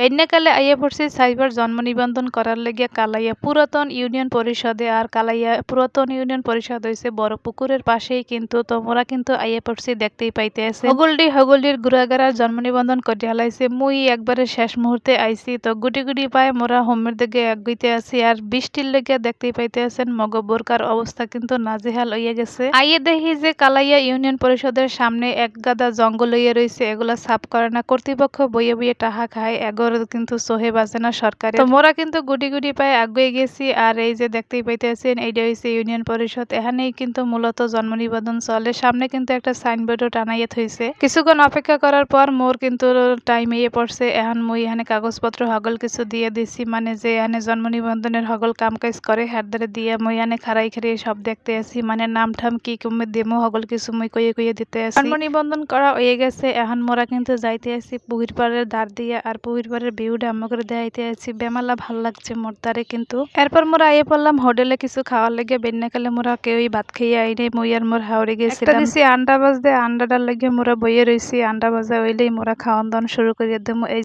বন্যাকালে আইয়া পড়ছি সাইবার জন্ম নিবন্ধন করার লেগে কালাইয়া পুরাতন ইউনিয়ন পরিষদে আর কালাইয়া পুরাতন ইউনিয়ন পরিষদ হয়েছে বড় পুকুরের পাশেই, কিন্তু তোমরা কিন্তু আইয়া পড়ছি দেখতেই পাইতে আছে। হগলডি, হগলডির গুড়াগাড়ার জন্ম নিবন্ধন করে হালাইছে মুই একবারে শেষ মুহূর্তে আইছি, তো গুটি গুটি পায়ে মোরা হোমের দিকে এগিতে আছি আর বৃষ্টির লেগে দেখতেই পাইতে আছেন মগ বোরকার অবস্থা কিন্তু নাজেহাল হইয়া গেছে। আইয়ে দেখি যে কালাইয়া ইউনিয়ন পরিষদের সামনে এক গাদা জঙ্গল হইয়া রয়েছে এগুলা সাফ করে না। কর্তৃপক্ষ বইয়ে বইয়ে টাহা খায় এগোর কিন্তু সোহে বাজে না সরকারে তো মোরা কিন্তু গুটি গুটি পায়ে আগুয়ে গেছি আর এই যে দেখতেই পাইতেছেন এইটা হইছে ইউনিয়ন পরিষদ। এখানেই কিন্তু মূলত জন্ম নিবন্ধন চলে। সামনে কিন্তু একটা সাইনবোর্ডও টানাইয়া থইছে। কিছুক্ষণ অপেক্ষা করার পর মোর কিন্তু টাইম ইয়ে পড়ছে। এখন মুই এখানে কাগজপত্র হগল কিছু দিয়ে দিছি মানে যে এখানে জন্ম নিবন্ধনের হগল কাম কাজ করে হাত ধরে দিয়ে মুই এখানে খারাই খারাই সব দেখতে আছি মানে নাম ঠাম কি কমে দেমো হগল কিছু মুই কইয়ে কইয়ে দিতে আছি। জন্ম নিবন্ধন করা হয়ে গেছে। এখন মোরা কিন্তু যাইতে আছি পুহির পাড়ের দাঁড় দিয়ে আর পুহির পাড়ের ভিউটা আমাকে করে দেখাইতে আছি বেমালা ভালো লাগছে মোর তারে কিন্তু। এরপর মোরা আইয়ে পড়লাম হোটেলে কিছু খাওয়ার লেগে। বেন্যাকালে মোরা কেউই ভাত খেয়ে আইনে মই আর মোর হাওড়ে গেছিলাম। দিছি আন্ডা বাজতে আন্ডাটার লেগে মোরা বইয়ে রইছি। আন্ডা বাজা হইলেই মোরা খাওয়ান দাওয়ান শুরু করিয়ে দেবো। এই